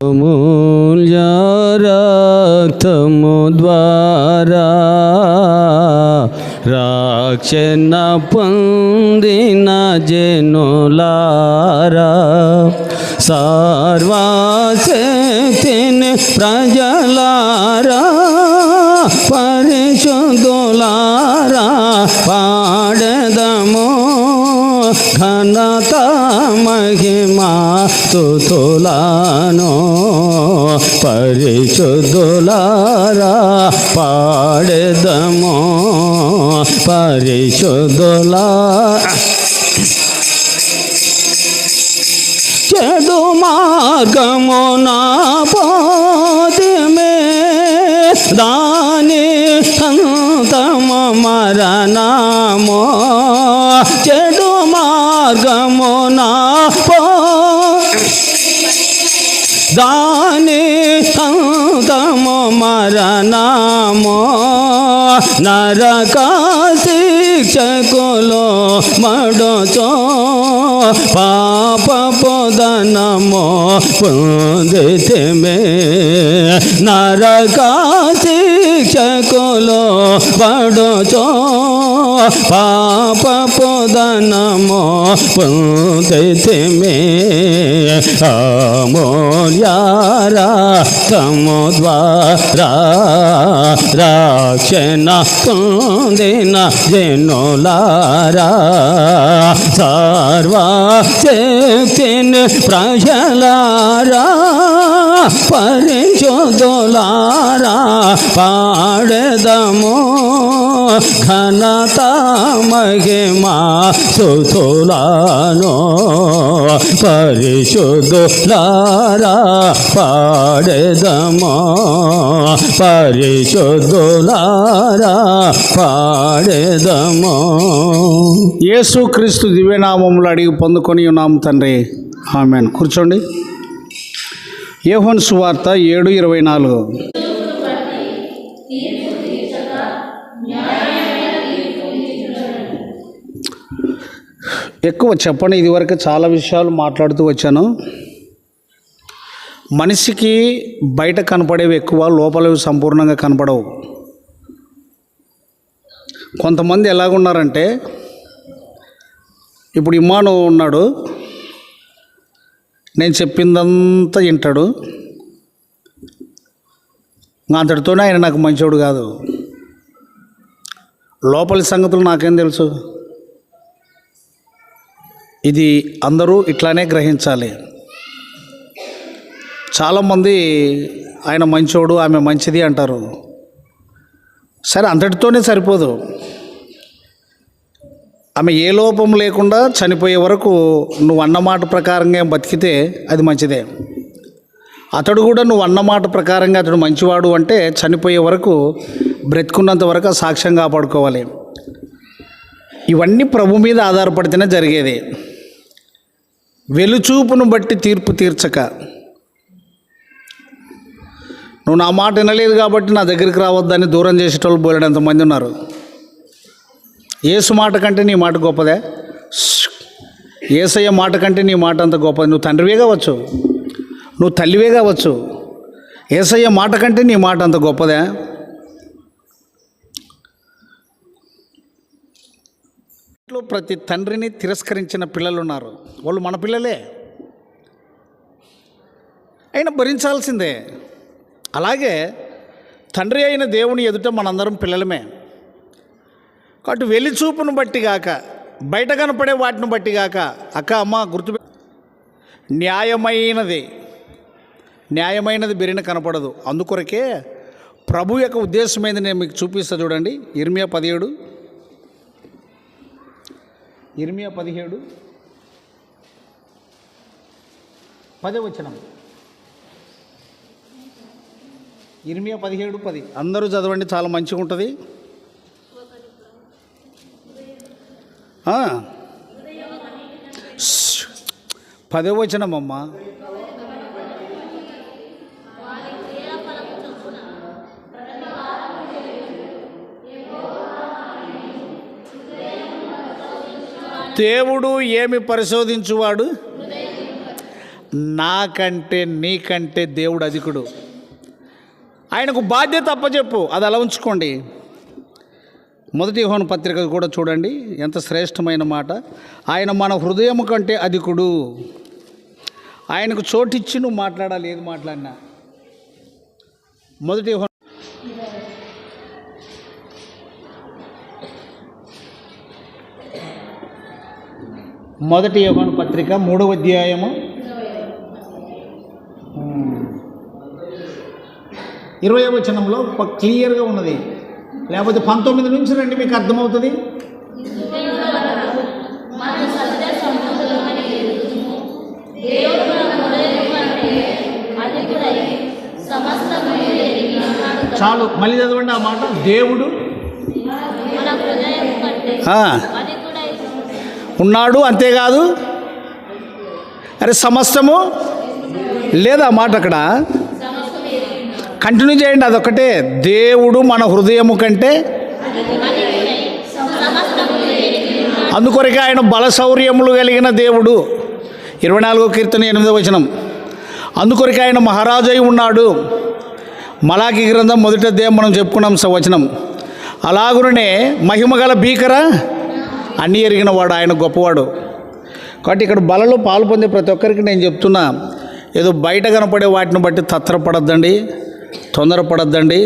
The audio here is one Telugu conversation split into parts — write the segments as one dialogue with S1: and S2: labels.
S1: అమూల్య రక్తము ద్వారా రక్షణ పొందిన జనులారా సర్వశక్తిని ప్రజలారా పరిశుద్ధులారా మహిమా తుతులాను పరిశుద్ధులారా పాడదము పరిశుద్ధులా చెడు మార్గమునా పోతిమే దాని అంతమ మరణమో చెడు మార్గమున పో దాని అంతము మరణము నరక శిక్షకులు మడుచో పాప పొదనమో పొందితమే. నరక శిక్షకులు పడుచో పాప పొదనమో పొందితమే. ద్వారా రక్షణ పొందిన జనులారా సర్వ శక్తిని ప్రజలారా పరిశోధులారా పాడదము ఘనత మహిమా సుతులాను పరిశుద్ధులారా పాడదము? పరిశుద్ధులారా పాడదము?
S2: యేసుక్రీస్తు దివ్యనామములు అడిగి పొందుకొని ఉన్నాము తండ్రి. ఆమెను. కూర్చోండి. యోహన్ సువార్త ఏడు ఇరవై నాలుగు. ఎక్కువ చెప్పండి ఇదివరకు చాలా విషయాలు మాట్లాడుతూ వచ్చాను. మనిషికి బయట కనపడేవి ఎక్కువ లోపలవి సంపూర్ణంగా కనపడవు. కొంతమంది ఎలాగున్నారంటే ఇప్పుడు ఇమ్మాను ఉన్నాడు నేను చెప్పిందంతా వింటాడు. నా అంతటితోనే ఆయన నాకు మంచోడు కాదు. లోపలి సంగతులు నాకేం తెలుసు? ఇది అందరూ ఇట్లానే గ్రహించాలి. చాలామంది ఆయన మంచోడు ఆమె మంచిది అంటారు. సరే అంతటితోనే సరిపోదు. ఆమె ఏ లోపం లేకుండా చనిపోయే వరకు నువ్వు అన్నమాట ప్రకారంగా బతికితే అది మంచిదే. అతడు కూడా నువ్వు అన్నమాట ప్రకారంగా అతడు మంచివాడు అంటే చనిపోయే వరకు బ్రతుకున్నంత వరకు సాక్ష్యం కాపాడుకోవాలి. ఇవన్నీ ప్రభు మీద ఆధారపడితేనే జరిగేది. వెలుచూపును బట్టి తీర్పు తీర్చక. నువ్వు నా మాట వినలేదు కాబట్టి నా దగ్గరికి రావద్దని దూరం చేసేటోళ్ళు బోలేడు మంది ఉన్నారు? ఏసు మాట కంటే నీ మాట గొప్పదే? ఏసయ్య మాట కంటే నీ మాట అంత గొప్పది. నువ్వు తండ్రివే కావచ్చు. నువ్వు తల్లివే కావచ్చు. ఏసయ్య మాట కంటే నీ మాట అంత గొప్పదే? ఇంట్లో ప్రతి తండ్రిని తిరస్కరించిన పిల్లలు ఉన్నారు వాళ్ళు మన పిల్లలే. అయినా భరించాల్సిందే. అలాగే తండ్రి అయిన దేవుని ఎదుట మనందరం పిల్లలమే. కాబట్టి వెలిచూపును బట్టి గాక బయట కనపడే వాటిని బట్టి గాక అక్క అమ్మ గుర్తు న్యాయమైనది. న్యాయమైనది బెరిన కనపడదు. అందుకొరకే ప్రభు యొక్క ఉద్దేశమైంది నేను మీకు చూపిస్తా చూడండి. ఇర్మియా పదిహేడు ఇర్మియా పదిహేడు. పదే వచ్చిన ఇర్మియా పదిహేడు పది. అందరూ చదవండి చాలా మంచిగా ఉంటుంది. పదవచనం అమ్మా దేవుడు ఏమి పరిశోధించువాడు? నాకంటే నీకంటే దేవుడు అధికుడు. ఆయనకు బాధ్యత అప్పచెప్పు అది అలా ఉంచుకోండి. మొదటి హోన పత్రిక కూడా చూడండి ఎంత శ్రేష్టమైన మాట. ఆయన మన హృదయం కంటే అధికుడు. ఆయనకు చోటిచ్చి నువ్వు మాట్లాడాలి ఏది మాట్లాడినా. మొదటి మొదటి యోహాను పత్రిక మూడవ అధ్యాయము. ఇరవై వచనంలో క్లియర్గా ఉన్నది. లేకపోతే పంతొమ్మిది నుంచి రండి మీకు అర్థమవుతుంది? చాలు మళ్ళీ చదవండి ఆ మాట. దేవుడు
S3: మన హృదయం కంటే
S2: ఆ,
S3: అది కూడా
S2: ఉన్నాడు అంతేకాదు అరే సమస్తము లేదా మాట అక్కడ? కంటిన్యూ చేయండి అదొకటే దేవుడు మన హృదయము కంటే అందుకొరకే ఆయన బలశౌర్యములు కలిగిన దేవుడు. ఇరవై నాలుగో కీర్తన ఎనిమిదో వచనం. అందుకొరకే ఆయన మహారాజు అయి ఉన్నాడు. మలాకి గ్రంథం మొదట దేవం మనం చెప్పుకున్నాం సవచనం అలాగునే మహిమగల భీకర అన్నీ ఎరిగిన వాడు ఆయన గొప్పవాడు. కాబట్టి ఇక్కడ బలలో పాలు పొందే ప్రతి ఒక్కరికి నేను చెప్తున్నా ఏదో బయట కనపడే వాటిని బట్టి తత్తరపడద్దండి తొందరపడద్దండి.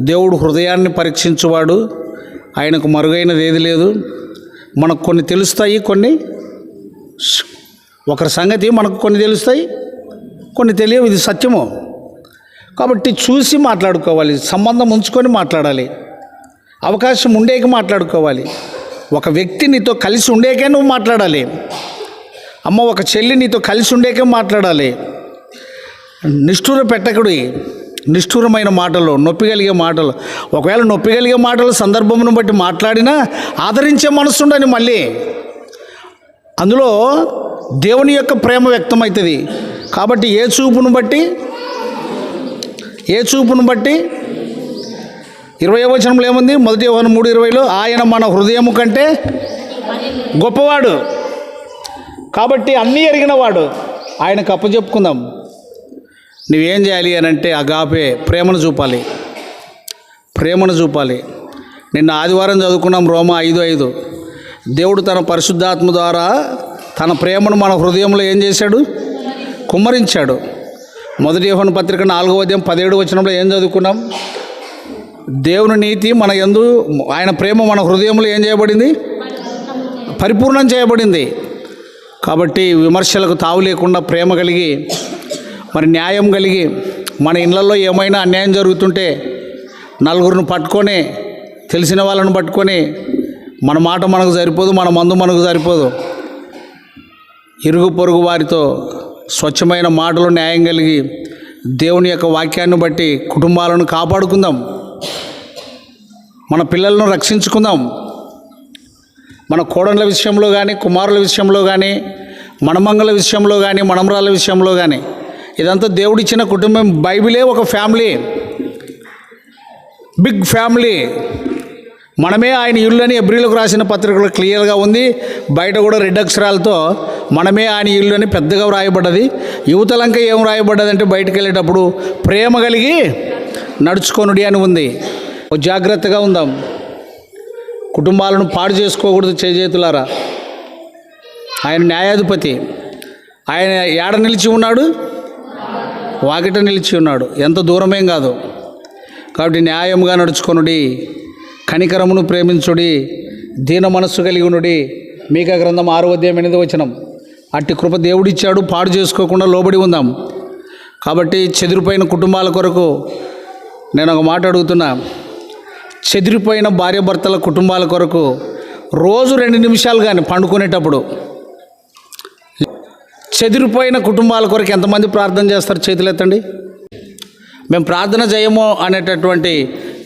S2: దేవుడు హృదయాన్ని పరీక్షించువాడు ఆయనకు మరుగైనది ఏది లేదు. మనకు కొన్ని తెలుస్తాయి కొన్ని ఒకరి సంగతి మనకు కొన్ని తెలుస్తాయి కొన్ని తెలియవు ఇది సత్యము. కాబట్టి చూసి మాట్లాడుకోవాలి సంబంధం ఉంచుకొని మాట్లాడాలి అవకాశం ఉండేకి మాట్లాడుకోవాలి. ఒక వ్యక్తి నీతో కలిసి ఉండేకే నువ్వు మాట్లాడాలి. అమ్మ ఒక చెల్లి నీతో కలిసి ఉండేకే మాట్లాడాలి. నిష్ఠూర పెట్టకుడి నిష్ఠూరమైన మాటలు నొప్పి కలిగే మాటలు. ఒకవేళ నొప్పి కలిగే మాటలు సందర్భమును బట్టి మాట్లాడినా ఆదరించే మనసు ఉండని మళ్ళీ. అందులో దేవుని యొక్క ప్రేమ వ్యక్తమవుతుంది. కాబట్టి ఏ చూపును బట్టి ఏ చూపును బట్టి ఇరవై వచనంలో ఏముంది? మొదటి యోహాను మూడు ఇరవైలో ఆయన మన హృదయము కంటే గొప్పవాడు. కాబట్టి అన్నీ ఎరిగినవాడు ఆయనకు అప్పచెప్పుకుందాం నువ్వేం చేయాలి అని అంటే అగాపే ప్రేమను చూపాలి. ప్రేమను చూపాలి. నిన్న ఆదివారం చదువుకున్నాం రోమా ఐదు ఐదు. దేవుడు తన పరిశుద్ధాత్మ ద్వారా తన ప్రేమను మన హృదయంలో ఏం చేశాడు? కుమ్మరించాడు. మొదటి యోహన పత్రిక నాలుగో అధ్యాయం పదిహేడు వచ్చినప్పుడు ఏం చదువుకున్నాం? దేవుని నీతి మన ఎందు ఆయన ప్రేమ మన హృదయంలో ఏం చేయబడింది? పరిపూర్ణం చేయబడింది. కాబట్టి విమర్శలకు తావు లేకుండా ప్రేమ కలిగి మరి న్యాయం కలిగి మన ఇళ్ళల్లో ఏమైనా అన్యాయం జరుగుతుంటే నలుగురిని పట్టుకొని తెలిసిన వాళ్ళని పట్టుకొని మన మాట మనకు సరిపోదు మన మందు మనకు సరిపోదు. ఇరుగు పొరుగు వారితో స్వచ్ఛమైన మాటలు న్యాయం కలిగి దేవుని యొక్క వాక్యాన్ని బట్టి కుటుంబాలను కాపాడుకుందాం. మన పిల్లలను రక్షించుకుందాం. మన కోడళ్ళ విషయంలో కానీ కుమారుల విషయంలో కానీ మనమంగళ విషయంలో కానీ మనమరాల విషయంలో కానీ ఇదంతా దేవుడిచ్చిన కుటుంబం. బైబిలే ఒక ఫ్యామిలీ. Big family. మనమే ఆయన ఇల్లు అని ఎబ్రిలకు రాసిన పత్రికలో క్లియర్గా ఉంది. బయట కూడా రెడ్ అక్షరాలతో మనమే ఆయన ఇల్లు అని పెద్దగా వ్రాయబడ్డది. యువతలంక ఏం రాయబడ్డది అంటే బయటకు వెళ్ళేటప్పుడు ప్రేమ కలిగి నడుచుకొనుడి అని ఉంది. జాగ్రత్తగా ఉందాం. కుటుంబాలను పాడు చేసుకోకూడదు చేజేతులారా. ఆయన న్యాయాధిపతి. ఆయన ఏడ నిలిచి ఉన్నాడు? వాకిట నిలిచి ఉన్నాడు. ఎంత దూరమేం కాదు. కాబట్టి న్యాయంగా నడుచుకొనుడి. కనికరమును ప్రేమించుడి. దీన మనస్సు కలిగి ఉండుడి. మీక గ్రంథం ఆరు అధ్యాయం ఎనిమిది వచనం. అట్టి కృప దేవుడిచ్చాడు. పాడు చేసుకోకుండా లోబడి ఉందాం. కాబట్టి చెదిరిపోయిన కుటుంబాల కొరకు నేను ఒక మాట అడుగుతున్నా. చెదిరిపోయిన భార్యాభర్తల కుటుంబాల కొరకు రోజు రెండు నిమిషాలు కానీ పండుకునేటప్పుడు చెదిరిపోయిన కుటుంబాల కొరకు ఎంతమంది ప్రార్థన చేస్తారు చేతులు ఎత్తండి మేము ప్రార్థన చేయము అనేటటువంటి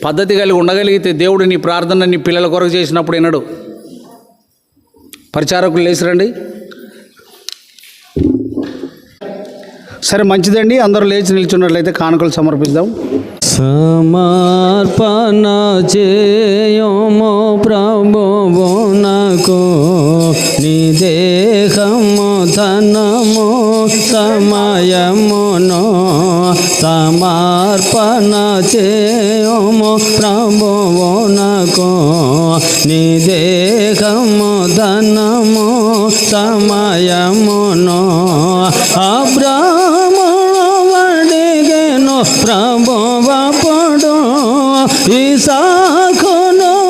S2: పద్ధతి కలిగి ఉండగలిగితే దేవుడు నీ ప్రార్థన నీ పిల్లల కొరకు చేసినప్పుడు వినడు. పరిచారకులు లేచిరండి. సరే మంచిదండి. అందరూ లేచి నిల్చున్నట్లయితే కానుకలు సమర్పిద్దాం.
S1: సమర్పణ చేయము ప్రభువునకు నీ దేహము ధనము సమయమును సమర్పణ చేయము ప్రభువునకు నీ దేహము ధనము సమయమును అబ్రాహ్మణ అడిగెను ప్రభు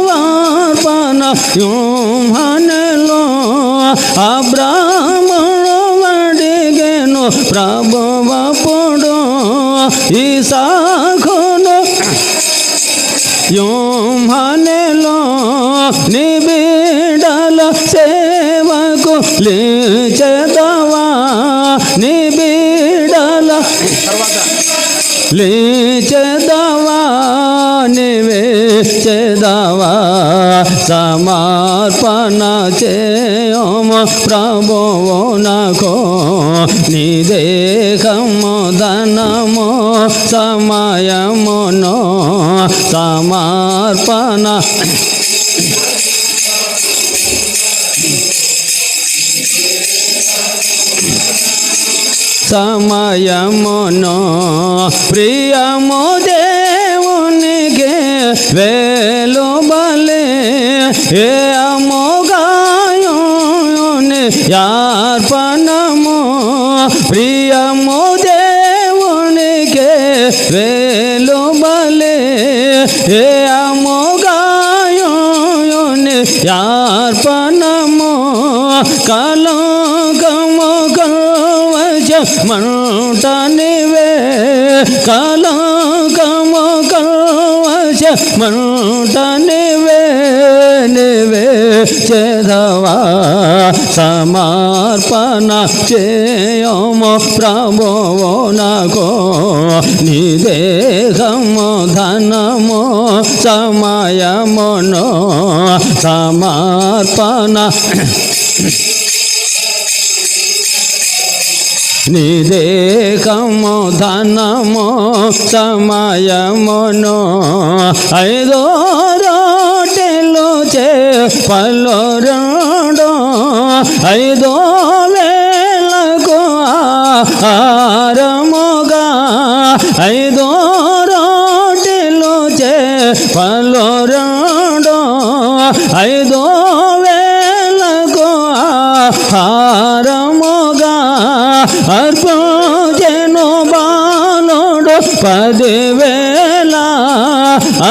S1: వార్పన యోహనలో అబ్రాహ్మణు అడిగెను ప్రభువప్పుడు ఇసాకును యోహనలో నిబిడల సేవకు నిబిడల లేచదవా? నివేచదవా సమర్పణ చేయము ప్రభువునకు నీ దేహము ధనము సమయమును సమర్పణ. సమయమును वेलो बले, हे अमोगायोन यार पनमो, प्रिय मोदेवन के वेलो बले, हे अमोगायोन यार पनमो, कालो गमो गवज मंटने वे, कालो మంట నివే నివే చేదవా సమర్పణ చేయము ప్రభువునకు నీ దేహము ధనము సమయమును సమర్పణ నీ ధనము సమయమును ఐదో రోటెలు చే పలు రెండు ఐదో వేలకు ఆరముగా ఐదో రోటెలు చే పలు రెండు ఐదో పదివేల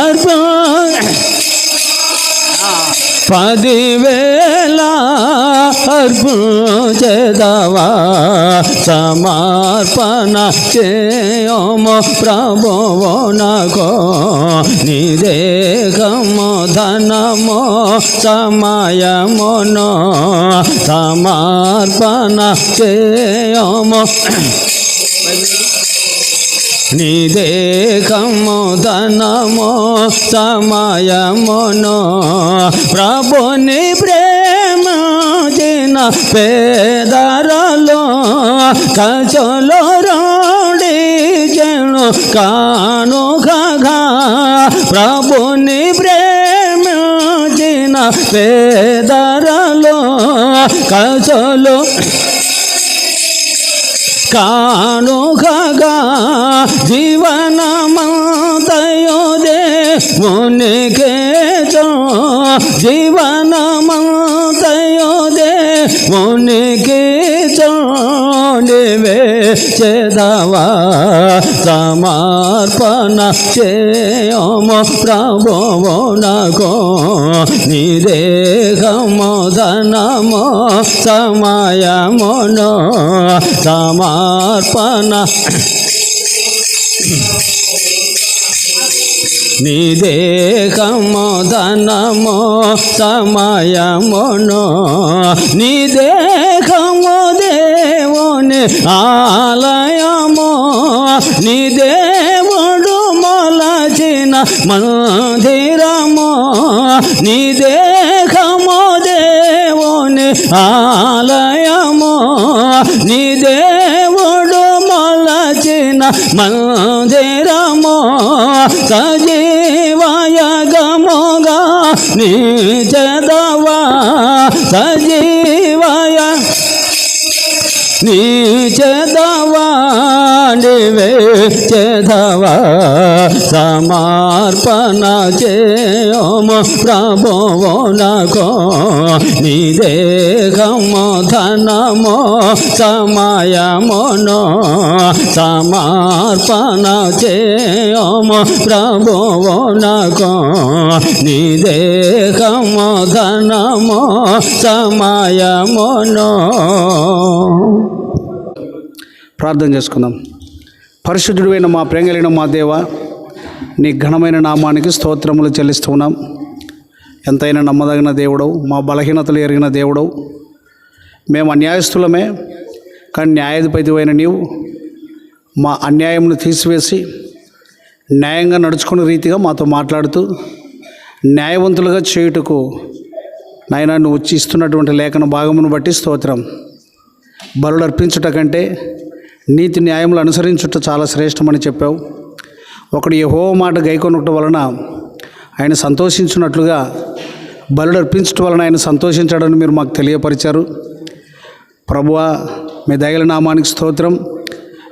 S1: అర్ప పదివేల అర్పించదవా సమర్పణ చేయము ప్రభువునకు నీ దేహము ధనము సమయమును సమర్పణ చేయము. నీ ధనము సమయమును ప్రభుని ప్రేమ దిన పేదరలో కచలో రోడి జను కాను ఖగా ప్రభుని ప్రేమ దిన పేదరలో కచలో కానుకగా జీవనమంతయోదే మునికే జీవనమంతయోదే మునికి చోడివే చేదవా సమర్పణ చేయము ప్రభువునకు నీ దేహము ధనము సమయమును సమర్పణ నీ దేహము ధనము సమయమును నీ. దేహము ఆలయము నీ దేవుడు మొలచిన మందిరము నీ దేహము దేవుని ఆలయము నీ దేవుడు మొలచిన మందిరము సజీవయగముగా నీ చదవా సజీవయ నీ చెదవా? నివే చెదవా సమర్పణ చేయము ప్రభువునకు నీ దేహము ధనము సమయమును సమర్పణ చేయము ప్రభువునకు నీ దేహము ధనము సమయమును
S2: ప్రార్థన చేసుకుందాం. పరిశుద్ధుడైన మా ప్రేంగలైన మా దేవ నీ ఘనమైన నామానికి స్తోత్రములు చెల్లిస్తున్నాం ఎంతైనా నమ్మదగిన దేవుడవు మా బలహీనతలు ఎరిగిన దేవుడవు. మేము అన్యాయస్తులమే కానీ న్యాయాధిపతి అయిన నీవు మా అన్యాయంను తీసివేసి న్యాయంగా నడుచుకునే రీతిగా మాతో మాట్లాడుతూ న్యాయవంతులుగా చేయుటకు నాయన నువ్వు వచ్చి ఇస్తున్నటువంటి లేఖన భాగమును బట్టి స్తోత్రం. బరులు అర్పించుట కంటే నీతి న్యాయములు అనుసరించుట చాలా శ్రేష్టమని చెప్పావు. ఒకడు యహో మాట గైకొనటం వలన ఆయన సంతోషించినట్లుగా బలుడు అర్పించటం వలన ఆయన సంతోషించాడని మీరు మాకు తెలియపరిచారు. ప్రభువా మీ దయల నామానికి స్తోత్రం.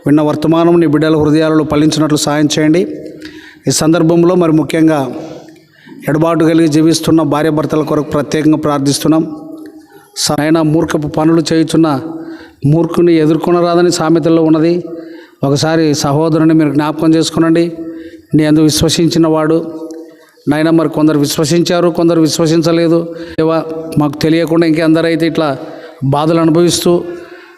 S2: విన్న వర్తమానం నీ బిడ్డల హృదయాలలో పలించినట్లు సాయం చేయండి. ఈ సందర్భంలో మరి ముఖ్యంగా ఎడబాటు కలిగి జీవిస్తున్న భార్యాభర్తల కొరకు ప్రత్యేకంగా ప్రార్థిస్తున్నాం. సరైన మూర్ఖపు పనులు చేయుచున్న మూర్ఖుని ఎదుర్కొనరాదని సామెతల్లో ఉన్నది. ఒకసారి సహోదరుని మీరు జ్ఞాపకం చేసుకునండి. నీ అందు విశ్వసించిన వాడు. నాయన మరి కొందరు విశ్వసించారు కొందరు విశ్వసించలేదు. ఇవా మాకు తెలియకుండా ఇంకెందరైతే ఇట్లా బాధలు అనుభవిస్తూ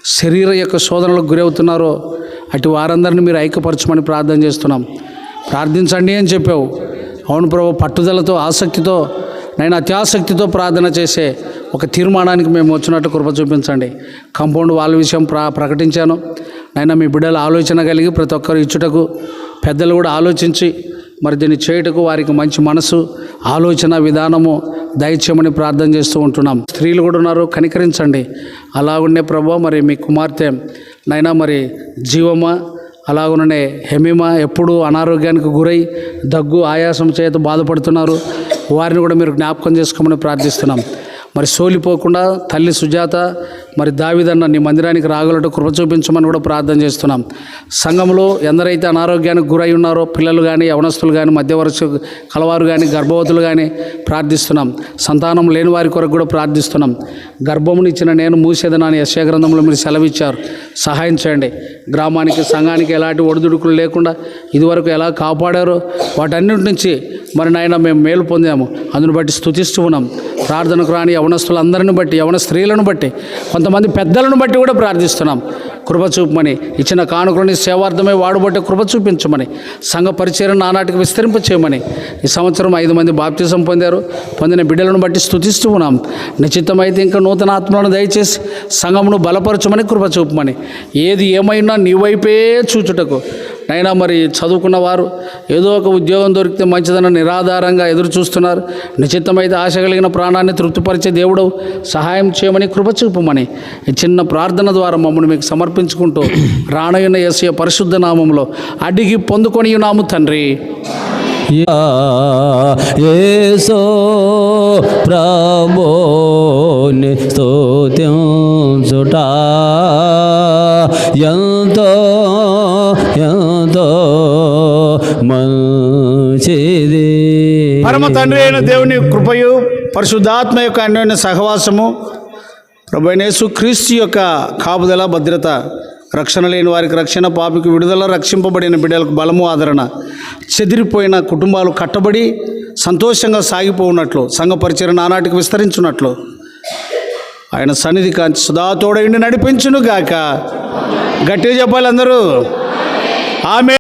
S2: శరీర యొక్క శోధనలకు గురవుతున్నారో అటు వారందరిని మీరు ఐక్యపరచమని ప్రార్థన చేస్తున్నాం. ప్రార్థించండి అని చెప్పావు. అవును ప్రభు పట్టుదలతో ఆసక్తితో నేను అత్యాసక్తితో ప్రార్థన చేసే ఒక తీర్మానానికి మేము వచ్చినట్టు కృప చూపించండి. కాంపౌండ్ వాళ్ళ విషయం ప్ర ప్రకటించాను. నైనా మీ బిడ్డలు ఆలోచన కలిగి ప్రతి ఒక్కరు ఇచ్చుటకు పెద్దలు కూడా ఆలోచించి మరి దీన్ని చేయుటకు వారికి మంచి మనసు ఆలోచన విధానము దయచేయమని ప్రార్థన చేస్తూ ఉంటున్నాం. స్త్రీలు కూడా ఉన్నారు కనికరించండి. అలా ఉండే ప్రభు మరి మీ కుమార్తె నైనా మరి జీవమా అలాగనే హెమిమ ఎప్పుడు అనారోగ్యానికి గురై దగ్గు ఆయాసం చేత బాధపడుతున్నారు. వారిని కూడా మీరు జ్ఞాపకం చేసుకోమని ప్రార్థిస్తున్నాం. మరి సోలిపోకుండా తల్లి సుజాత మరి దావిదన్న నీ మందిరానికి రాగలట కృప చూపించమని కూడా ప్రార్థన చేస్తున్నాం. సంఘంలో ఎందరైతే అనారోగ్యానికి గురై ఉన్నారో పిల్లలు కానీ యవనస్తులు కానీ మధ్యవరుస కలవారు కానీ గర్భవతులు కానీ ప్రార్థిస్తున్నాం. సంతానం లేని వారి కొరకు కూడా ప్రార్థిస్తున్నాం. గర్భమునిచ్చిన నేను మూసేదనని యశ్య గ్రంథంలో మీరు సెలవిచ్చారు. సహాయం చేయండి. గ్రామానికి సంఘానికి ఎలాంటి ఒడిదుడుకులు లేకుండా ఇదివరకు ఎలా కాపాడారో వాటన్నిటి నుంచి మరి నాయన మేము మేలు పొందాము. అందును బట్టి స్థుతిస్తూ ఉన్నాం. ప్రార్థనకు రాని యవనస్తులందరిని బట్టి యవన స్త్రీలను బట్టి కొంతమంది పెద్దలను బట్టి కూడా ప్రార్థిస్తున్నాం. కృప చూపమని. ఇచ్చిన కానుకలని సేవార్థమే వాడుబట్టే కృప చూపించమని. సంఘ పరిచయం నానాటికి విస్తరింప చేయమని ఈ సంవత్సరం ఐదు మంది బాప్తిజం పొందారు. పొందిన బిడ్డలను బట్టి స్థుతిస్తూ ఉన్నాం. నిశ్చితమైతే ఇంకా నూతన ఆత్మలను దయచేసి సంఘమును బలపరచమని కృప చూపమని. ఏది ఏమైనా నీ వైపే చూచుటకు. నైనా మరి చదువుకున్న వారు ఏదో ఒక ఉద్యోగం దొరికితే మంచిదన్న నిరాధారంగా ఎదురు చూస్తున్నారు నిశ్చితమైతే ఆశ కలిగిన ప్రాణాన్ని తృప్తిపరిచే దేవుడు సహాయం చేయమని కృప చూపమని ఈ చిన్న ప్రార్థన ద్వారా మమ్మల్ని మీకు సమర్పించుకుంటూ రానయ్యన ఎస్య పరిశుద్ధ నామంలో అడిగి పొందుకొని నాము తండ్రి.
S1: యా యేసో ప్రభుని
S2: తండ్రి అయిన దేవుని కృపయు పరిశుద్ధాత్మ యొక్క అన్యోన్య సహవాసము ప్రభు క్రీస్తు యొక్క కాపుదల భద్రత రక్షణ లేని వారికి రక్షణ పాపికి విడుదల రక్షింపబడిన బిడ్డలకు బలము ఆదరణ. చెదిరిపోయిన కుటుంబాలు కట్టబడి సంతోషంగా సాగిపోఉన్నట్లు సంఘ నానాటికి విస్తరించున్నట్లు ఆయన సన్నిధి కాంచి సుధా నడిపించును గాక గట్టిగా చెప్పాలి అందరూ. ఆమె